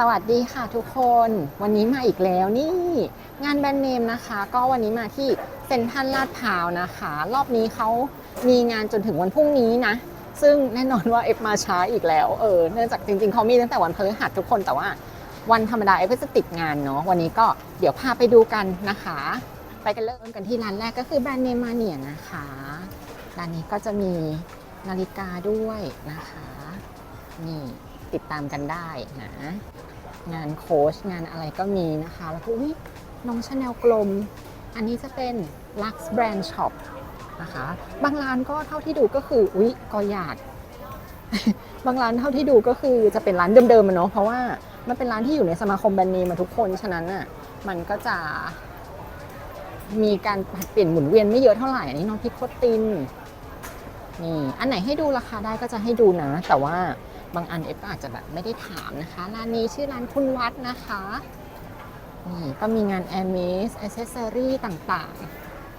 สวัสดีค่ะทุกคน วันนี้มาอีกแล้วนี่ งานแบรนด์เนมนะคะ ก็วันนี้มาที่เซ็นทรัลลาดพร้าวนะคะ รอบนี้เขามีงานจนถึงวันพรุ่งนี้นะ ซึ่งแน่นอนว่าเอฟมาช้าอีกแล้วเออเนื่องจากจริงๆเขามีตั้งแต่วันพฤหัสทุกคนแต่ว่าวันธรรมดาเอฟก็จะติดงานเนาะวันนี้ก็เดี๋ยวพาไปดูกันนะคะ ไปกันเริ่มกันที่ร้านแรกก็คือแบรนด์เนมมาเนียนะคะร้านนี้ก็จะมีนาฬิกาด้วยนะคะนี่ ติดตามกันได้นะงานโค้ชงานอะไรก็มีนะคะ แล้วก็อุ๊ยน้องชาแนลกลม อันนี้จะเป็น Lux Brand Shop นะคะ บางร้านก็เท่าที่ดูก็คือ อุ๊ยกอหยาดบางร้านเท่าที่ดูก็คือจะเป็นร้านเดิมๆอะเนาะเพราะว่ามันเป็นร้านที่อยู่ในสมาคมแบรนด์เนมมาทุกคน ฉะนั้นอะมันก็จะมีการเปลี่ยนหมุนเวียนไม่เยอะเท่าไหร่ อันนี้น้องพิกโคตินนี่ อันไหนให้ดูราคาได้ก็จะให้ดูนะ แต่ว่า บางอันเอฟก็อาจจะแบบไม่ได้ถามนะคะ ร้านนี้ชื่อร้านคุณวัดนะคะ นี่ก็มีงาน a i r m e s a c c e s s o r y ต่าง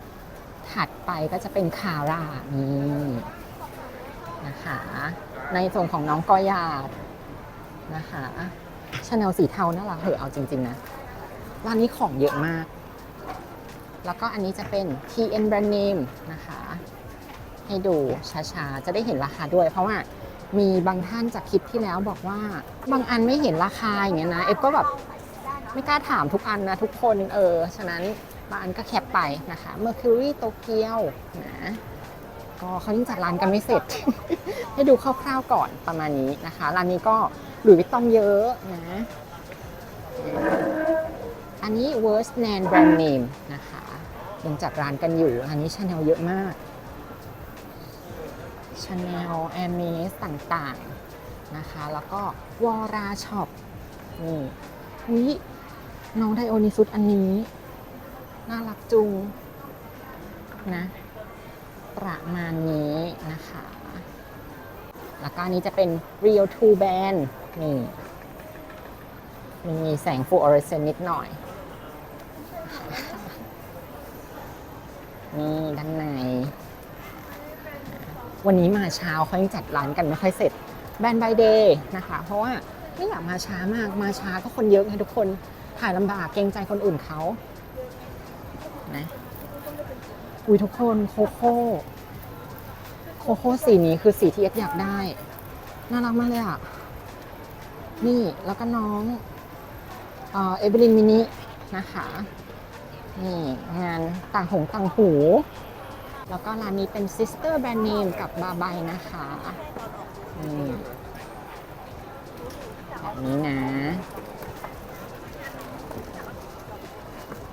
ๆ ถัดไปก็จะเป็นคาร่านี่นะคะ ในส่วนของน้องกอยาดนะคะชาแนลสีเทาน่ารักเหอะเอาจริง ๆ นะ ร้านนี้ของเยอะมาก แล้วก็อันนี้จะเป็น TN Brand Name นะคะ ให้ดูช้าๆ จะได้เห็นราคาด้วยเพราะว่า มีบางท่านจากคลิปที่แล้วบอกว่า บางอันไม่เห็นราคาอย่างเงี้ยนะเอฟก็แบบไม่กล้าถามทุกอันนะทุกคนเออ ฉะนั้นบางอันก็แคปไปนะคะ Mercury Tokyo นะก็เขายังจัดร้านกันไม่เสร็จ ให้ดูคร่าวๆก่อนประมาณนี้นะคะร้านนี้ก็หลุยส์วิตตองเยอะนะ อันนี้ Worst Nan Brand Name นะคะยังจัดร้านกันอยู่อันนี้ชาแนลเยอะมาก ชาแนลแอมเมสต่างๆนะคะ แล้วก็วอราช็อปนี่วิน้องไดโอนิซุสอันนี้ น่ารักจุงนะประมาณนี้นะคะ แล้วก็อันนี้จะเป็น Real 2 Band นี่มันมีแสงฟูออเรสเซนนิดหน่อย นี่ด้านใน วันนี้มาเช้าเขายังจัดร้านกันไม่ค่อยเสร็จแบนบายเดย์นะคะ เพราะว่าไม่อยากมาช้ามากมาช้าก็คนเยอะไงทุกคนถ่ายลำบากเกรงใจคนอื่นเขานะอุ้ยทุกคนโคโค่โคโค่สีนี้คือสีที่เอฟอยากได้ น่ารักมากเลยอะ นี่แล้วก็น้องเอเอเบลินมินินะคะ นี่งานต่างหงต่างหู แล้วก็ร้านนี้เป็น Sister Brand Name กับบาบายนะคะนี่แบบนี้นะ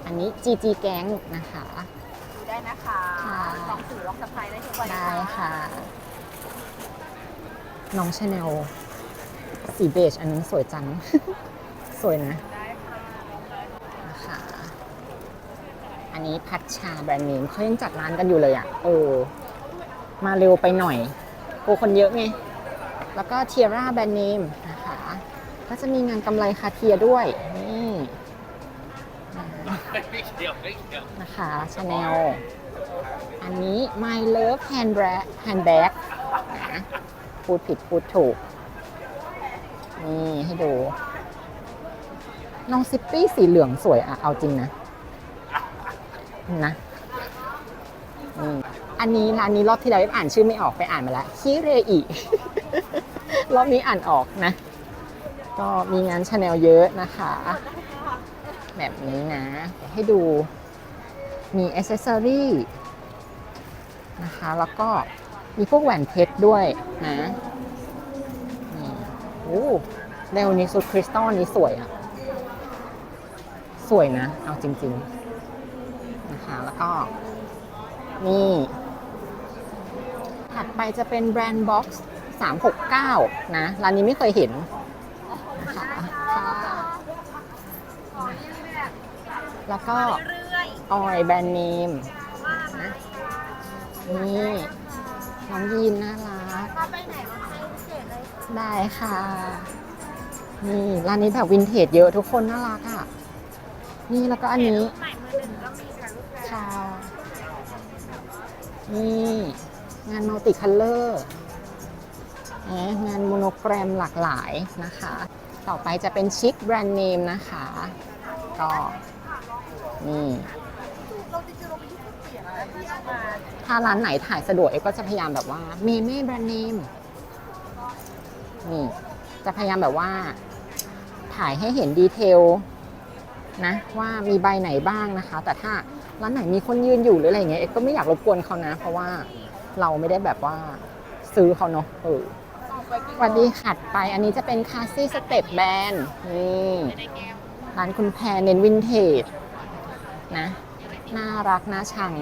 อันนี้ GG Gang นะคะดูได้นะคะค่ะลองสื่อลองสะพายได้ทุกวันได้ค่ะ น้องชาแนลสีเบจอันนั้นสวยจัง สวยนะ ได้ค่ะลองได้ นะคะ อันนี้พัชชาแบรนด์เนมเขายังจัดร้านกันอยู่เลยอะ่ะเออมาเร็วไปหน่อยกลัวคนเยอะไง แล้วก็เทียร่าแบรนด์เนมนะคะ ก็จะมีงานกำไรคาเทียด้วย นี่นะคะชาแนล อันนี้ My Love Handbag Handbag นะพูดผิดพูดถูก นี่ให้ดู น้องซิปปี้สีเหลืองสวยอะเอาจริงนะ นะอันนี้ร้านนี้รอบที่แล้วอ่านชื่อไม่ออกไปอ่านมาแล้วคิเรอิรอบนี้อ่านออกนะ ก็มีงานชาแนลเยอะนะคะ แบบนี้นะ ให้ดูมีอ c เซสซอรี่นะคะ แล้วก็มีพวกแหวนเพชรด้วยนะนี่โอ้เรวนี้สุดคริสตัลนี้สวยอะสวยนะ เอาจริง ๆ คะแล้วก็ นี่ ถัดไปจะเป็นแบรนด์บ็อกซ์369นะ ร้านนี้ไม่เคยเห็นนะคะค่ะแล้วก็เรื่อยออยแบรนด์เนมๆว่ามานะนี่น้องยีนน่ารักถ้าไปไหนมาให้พิเศษเลยค่ะได้ค่ะ นี่ร้านนี้แบบวินเทจเยอะทุกคนน่ารักอะ นี่แล้วก็อันนี้ นี่งานมัลติคัลเลอร์งานโมโนแกรมหลากหลายนะคะ ต่อไปจะเป็นชิคแบรนด์เนมนะคะ ก็นี่ถ้าร้านไหนถ่ายสะดวกเอก็จะพยายามแบบว่าเมเม่แบรนด์เนมนี่จะพยายามแบบว่า ถ่ายให้เห็นดีเทลนะว่ามีใบไหนบ้างนะคะ แต่ถ้า ร้านไหนมีคนยืนอยู่หรืออะไรเงี้ยเอ็กก็ไม่อยากรบกวนเขานะ เพราะว่าเราไม่ได้แบบว่าซื้อเขาเนาะเออสวัสดีขัดไปอันนี้จะเป็นคาซี่สเต็ปแบนนี่ร้านคุณแพรเน้นวินเทจนะน่ารักน่าชัง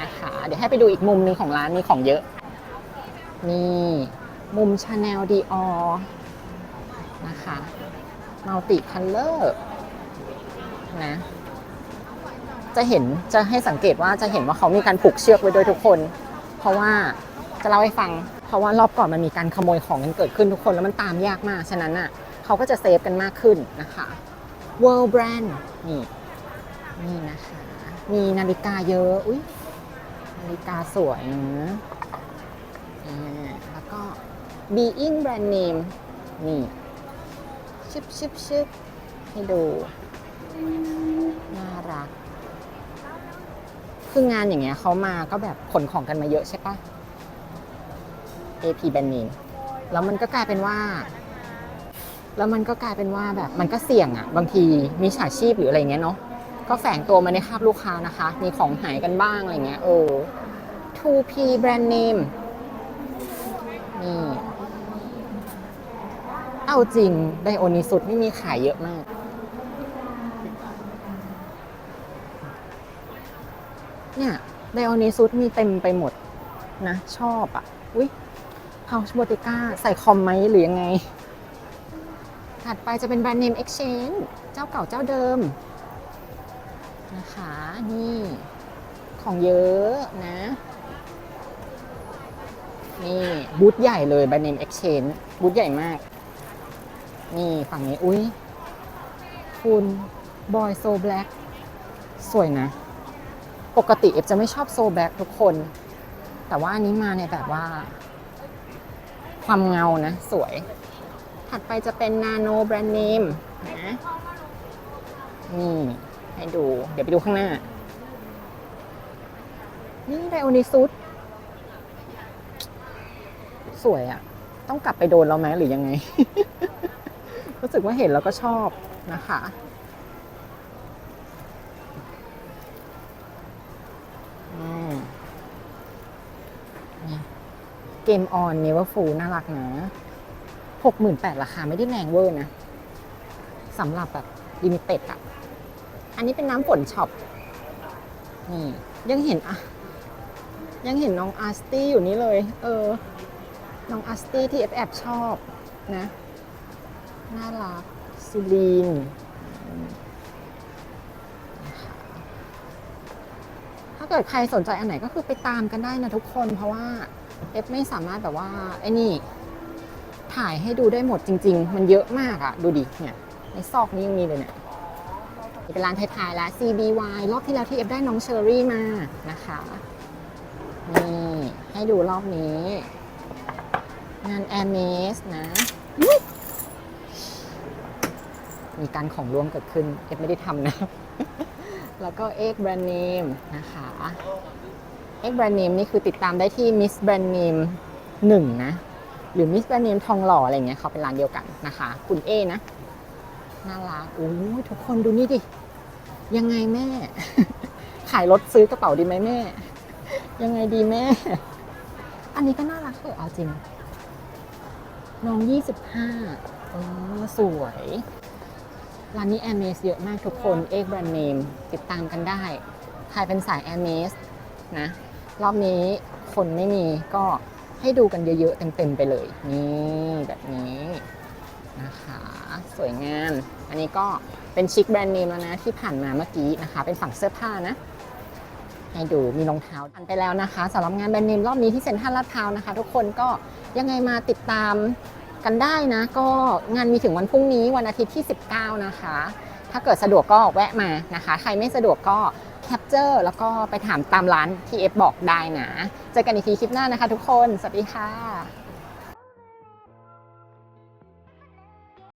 นะคะ เดี๋ยวให้ไปดูอีกมุมหนึ่งของร้านมีของเยอะ นี่มุมชาแนลดีออนะคะมัลติคัลเลอร์นะ จะเห็นจะให้สังเกตว่าจะเห็นว่าเขามีการผูกเชือกไว้ด้วยทุกคน เพราะว่าจะเล่าให้ฟัง เพราะว่ารอบก่อนมันมีการขโมยของกันเกิดขึ้นทุกคนแล้วมันตามยากมากฉะนั้นอะเขาก็จะเซฟกันมากขึ้นนะคะ World Brand นี่นี่นะคะ มีนาฬิกาเยอะอุ้ยนาฬิกาสวยนะแล้วก็ Being Brand Name นี่ชึบชึบชึบให้ดู น่ารัก คืองานอย่างเงี้ยเขามาก็แบบขนของกันมาเยอะใช่ปะ AP Brand Name แล้วมันก็กลายเป็นว่า แล้วมันก็กลายเป็นว่าแบบมันก็เสี่ยงอะบางทีมีฉาชีพหรืออะไรเงี้ยเนาะก็แฝงตัวมาในคราบลูกค้านะคะ มีของหายกันบ้างอะไรเงี้ยเออ 2P Brand Name นี่เอาจริงไดโอนิสุดไม่มีขายเยอะมาก เนี่ยไดโอนิสุดมีเต็มไปหมดนะ ชอบอะ อุ้ยเฮาส์บติก้าใส่คอมไหมหรือยังไง ถัดไปจะเป็นแบรนด์เนม Exchange เจ้าเก่าเจ้าเดิม นะคะ นี่ ของเยอะนะ นี่บูธใหญ่เลยแบรนด์เนม Exchange บูธใหญ่มาก นี่ฝั่งนี้ อุ้ยคุณบอยโซแบล็กสวยนะ ปกติเอฟจะไม่ชอบโซแบ็กทุกคน แต่ว่าอันนี้มาในแบบว่า ความเงานะ สวย ถัดไปจะเป็นนาโนแบรนด์เนมนะนี่ให้ดู เดี๋ยวไปดูข้างหน้า นี่ไดโอนิซุสสวยอะต้องกลับไปโดนเราไหมหรือยังไง รู้สึกว่าเห็นแล้วก็ชอบนะคะ เกมออนเนเวอร์ฟูน่ารักนะหกหมื่นแปดราคาไม่ได้แรงเวอร์นะสำหรับแบบลิมิเต็ดอะอันนี้เป็นน้ำฝนช็อป นี่ ยังเห็นอะยังเห็นน้องอาร์สตี้อยู่นี่เลย เออ น้องอาร์สตี้ที่แอบแอบชอบนะ น่ารักซูลีน เกิดใครสนใจอันไหนก็คือไปตามกันได้นะทุกคน เพราะว่าเอฟไม่สามารถแบบว่าไอ้นี่ ถ่ายให้ดูได้หมดจริง ๆ มันเยอะมากอะดูดิเนี่ยในซอกนี้ยังมีเลยเนี่ยเป็นร้านท้ายๆแล้ว CBY รอบที่แล้วที่เอฟได้น้องเชอรี่มานะคะนี่ให้ดูรอบนี้ งาน a i r m e s นะ มีการของร่วมเกิดขึ้น เอฟไม่ได้ทำนะ แล้วก็เอ็กแบรนด์เนมนะคะเอ็กแบรนด์เนมนี่คือติดตามได้ที่ Miss Brand Name หนึ่งนะ หรือ Miss Brand Name ทองหล่ออะไรเงี้ยเขาเป็นร้านเดียวกันนะคะ คุณเอนะ น่ารักโอ้ยทุกคนดูนี่ดิ ยังไงแม่ ขายรถซื้อกระเป๋าดีไหมแม่ ยังไงดีแม่ อันนี้ก็น่ารักเออเอาจริง น้องยี่สิบห้าเออสวย ร้านนี้แอร์เมสเยอะมากทุกคนเอกแบรนด์เนมติดตามกันได้ ใครเป็นสายแอร์เมสนะ รอบนี้คนไม่มีก็ให้ดูกันเยอะๆ เต็มๆไปเลย นี่แบบนี้นะคะ สวยงาม อันนี้ก็เป็นชิคแบรนด์เนมแล้วนะ ที่ผ่านมาเมื่อกี้นะคะ เป็นฝั่งเสื้อผ้านะ ให้ดูมีรองเท้าอันไปแล้วนะคะสำหรับงานแบรนด์เนมรอบนี้ที่เซ็นทรัลลาดพร้าวนะคะ ทุกคนก็ยังไงมาติดตาม กันได้นะ ก็งานมีถึงวันพรุ่งนี้วันอาทิตย์ที่ 19 นะคะ ถ้าเกิดสะดวกก็แวะมานะคะ ใครไม่สะดวกก็แคปเจอร์แล้วก็ไปถามตามร้านที่เอฟบอกได้นะ เจอกันอีกทีคลิปหน้านะคะทุกคน สวัสดีค่ะ